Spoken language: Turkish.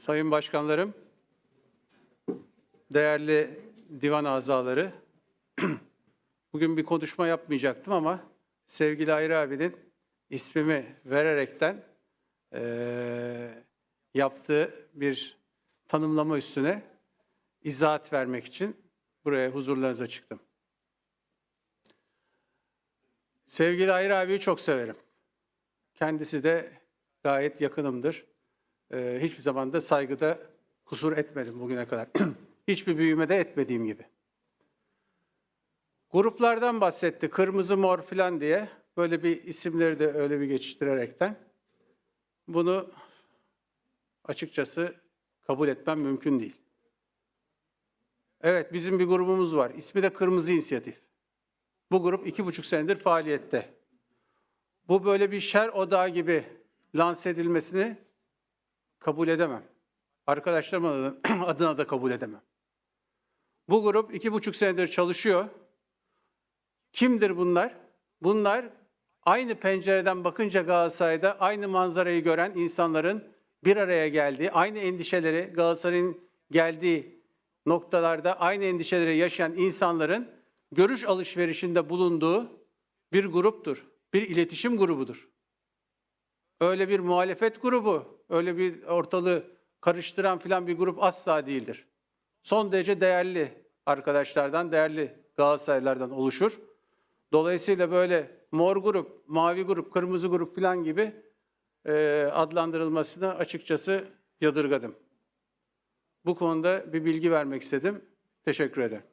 Sayın Başkanlarım, değerli divan azaları, bugün bir konuşma yapmayacaktım ama sevgili Ayrı abinin ismimi vererekten eee, yaptığı bir tanımlama üstüne izahat vermek için buraya huzurlarınıza çıktım. Sevgili Ayrı abiyi çok severim. Kendisi de gayet yakınımdır. Ee, hiçbir zaman da saygıda kusur etmedim bugüne kadar. Hiçbir büyümede etmediğim gibi. Gruplardan bahsetti. Kırmızı mor filan diye. Böyle bir isimleri de öyle bir geçiştirerekten. Bunu açıkçası kabul etmem mümkün değil. Evet bizim bir grubumuz var. İsmi de Kırmızı İnisiyatif. Bu grup iki buçuk senedir faaliyette. Bu böyle bir şer odağı gibi lanse edilmesini kabul edemem. Arkadaşlarımın adına- adına da kabul edemem. Bu grup iki buçuk senedir çalışıyor. Kimdir bunlar? Bunlar aynı pencereden bakınca Galatasaray'da aynı manzarayı gören insanların bir araya geldiği, aynı endişeleri Galatasaray'ın geldiği noktalarda aynı endişeleri yaşayan insanların görüş alışverişinde bulunduğu bir gruptur. Bir iletişim grubudur. Öyle bir muhalefet grubu, öyle bir ortalığı karıştıran filan bir grup asla değildir. Son derece değerli arkadaşlardan, değerli Galatasaraylardan oluşur. Dolayısıyla böyle mor grup, mavi grup, kırmızı grup filan gibi e, adlandırılmasını açıkçası yadırgadım. Bu konuda bir bilgi vermek istedim. Teşekkür ederim.